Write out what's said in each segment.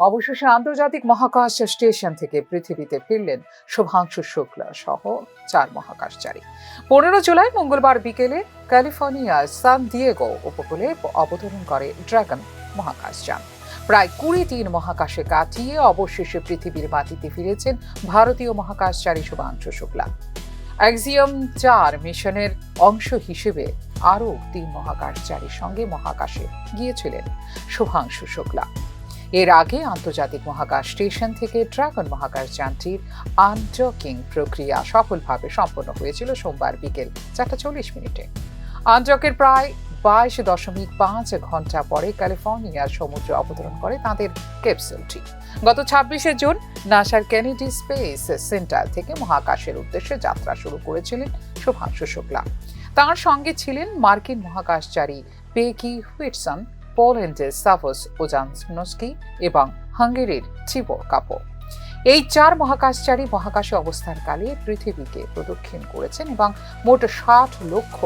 অবশেষে আন্তর্জাতিক মহাকাশ স্টেশন থেকে পৃথিবীতে ফিরলেন শুভাংশু শুক্লা সহ চার মহাকাশচারী। পনেরো জুলাই মঙ্গলবার বিকেলে ক্যালিফোর্নিয়ার সান দিয়েগো উপকূলে অবতরণ করে ড্রাগন মহাকাশযান। প্রায় কুড়ি দিন মহাকাশে কাটিয়ে অবশেষে পৃথিবীর মাটিতে ফিরেছেন ভারতীয় মহাকাশচারী শুভাংশু শুক্লা। অ্যাক্সিয়াম চার মিশনের অংশ হিসেবে আরও তিন মহাকাশচারীর সঙ্গে মহাকাশে গিয়েছিলেন শুভাংশু শুক্লা। এর আগে আন্তর্জাতিক মহাকাশ স্টেশন থেকে ড্রাগন মহাকাশ যানটির আনডকিং প্রক্রিয়া সফলভাবে সম্পন্ন হয়েছিল সোমবার বিকেল চারটা চল্লিশ মিনিটে। আনডকের প্রায় বাইশ দশমিক পাঁচ ঘণ্টা পরে ক্যালিফোর্নিয়ার সমুদ্রে অবতরণ করে তাদের ক্যাপসুলটি গত ছাব্বিশে জুন নাসার কেনেডি স্পেস সেন্টার থেকে মহাকাশের উদ্দেশ্যে যাত্রা শুরু করেছিলেন শুভাংশু শুক্লা। তার সঙ্গে ছিলেন মার্কিন মহাকাশচারী পেকি হুইটসন পোল্যান্ডের সাভস ওজানস্কি এবং হাঙ্গেরির চিবো কাপো এই চার মহাকাশচারী মহাকাশে অবস্থান অবস্থানকালে পৃথিবীকে প্রদক্ষিণ করেছেন এবং মোট ষাট লক্ষ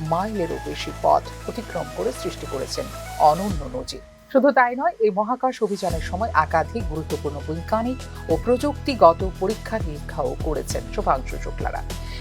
মাইলেরও বেশি পথ অতিক্রম করে সৃষ্টি করেছেন অনন্য নজির। শুধু তাই নয়, এই মহাকাশ অভিযানের সময় একাধিক গুরুত্বপূর্ণ বৈজ্ঞানিক ও প্রযুক্তিগত পরীক্ষা নিরীক্ষাও করেছেন শুভাংশু শুক্লারা।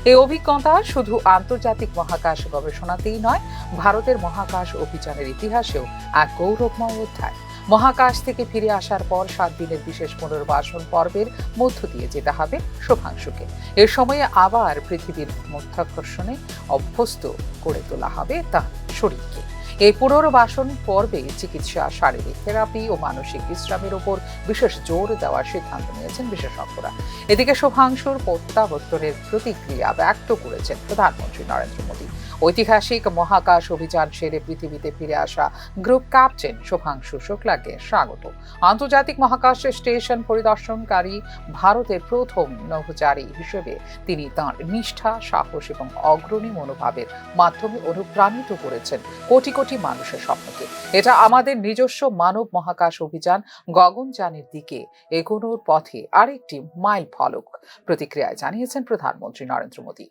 এই অভিজ্ঞতা শুধু আন্তর্জাতিক মহাকাশ গবেষণাতেই নয়, ভারতের মহাকাশ অভিযানের ইতিহাসেও এক গৌরবময় অধ্যায়। মহাকাশ থেকে ফিরে আসার পর সাত দিনের বিশেষ পুনর্বাসন পর্বের মধ্য দিয়ে যেতে হবে শুভাংশুকে। এ সময়ে আবার পৃথিবীর মধ্যাকর্ষণে অভ্যস্ত করে তোলা হবে তার শরীরকে। এই পুনর্বাসন পর্বে চিকিৎসা, শারীরিক থেরাপি ও মানসিক বিশ্রামের উপর বিশেষ জোর দেওয়ার সিদ্ধান্ত নিয়েছেন বিশেষজ্ঞরা। এদিকে শুভাংশুর প্রত্যাবর্তনের প্রতিক্রিয়া ব্যক্ত করেছেন প্রধানমন্ত্রী নরেন্দ্র মোদী। ঐতিহাসিক মহাকাশ অভিযান সেরে পৃথিবীতে ফিরে আসা গ্রুপ ক্যাপ্টেন শুভাংশু শুক্লাকে স্বাগত। আন্তর্জাতিক মহাকাশ স্টেশন পরিদর্শনকারী ভারতের প্রথম নভোচারী হিসেবে তিনি তাঁর নিষ্ঠা, সাহস এবং অগ্রণী মনোভাবের মাধ্যমে অনুপ্রাণিত করেছেন। কোটি কোটি মানুষের স্বপ্নকে। এটা আমাদের নিজস্ব মানব মহাকাশ অভিযান গগনযানের দিকে এগোনোর পথে আরেকটি মাইল ফলক। প্রতিক্রিয়ায় জানিয়েছেন প্রধানমন্ত্রী নরেন্দ্র মোদী।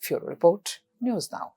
ফিউরো রিপোর্ট, নিউজ নাও।